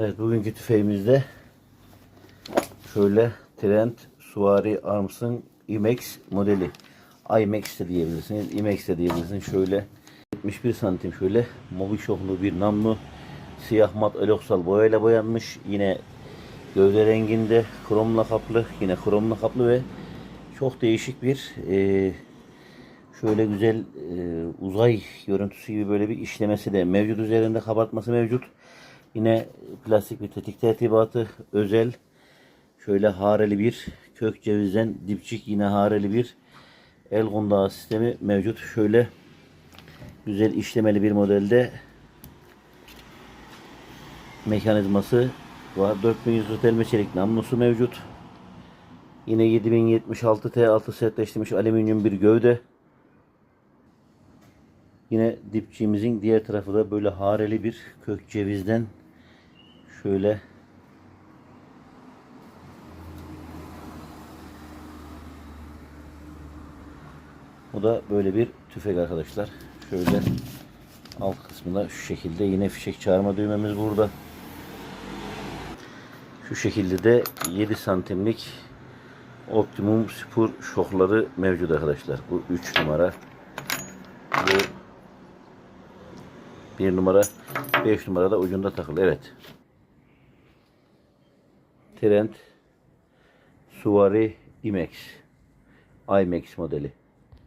Evet bugünkü tüfeğimizde şöyle Trent Suvari Arms'ın IMAX modeli. IMAX de diyebilirsiniz, IMAX de diyebilirsiniz. Şöyle 71 santim şöyle mobil şoklu bir namlu siyah mat eloksal boyayla boyanmış. Yine gövde renginde kromla kaplı, yine kromla kaplı ve çok değişik bir eee şöyle güzel e, uzay görüntüsü gibi böyle bir işlemesi de mevcut üzerinde kabartması mevcut. Yine plastik bir tetik tertibatı özel şöyle hareli bir kök cevizden dipçik yine hareli bir el kundağı sistemi mevcut. Şöyle güzel işlemeli bir modelde mekanizması var. 4100 telme çelik namlusu mevcut. Yine 7076 T6 sertleştirilmiş alüminyum bir gövde. Yine dipçiğimizin diğer tarafı da böyle hareli bir kök cevizden şöyle Bu da böyle bir tüfek arkadaşlar. Şöyle alt kısmında şu şekilde yine fişek çağırma düğmemiz burada. Şu şekilde de 7 santimlik optimum spor şokları mevcut arkadaşlar. Bu 3 numara. Bu bir numara, 5 numara da ucunda takılı. Evet. Trend Suvari IMAX. IMAX modeli.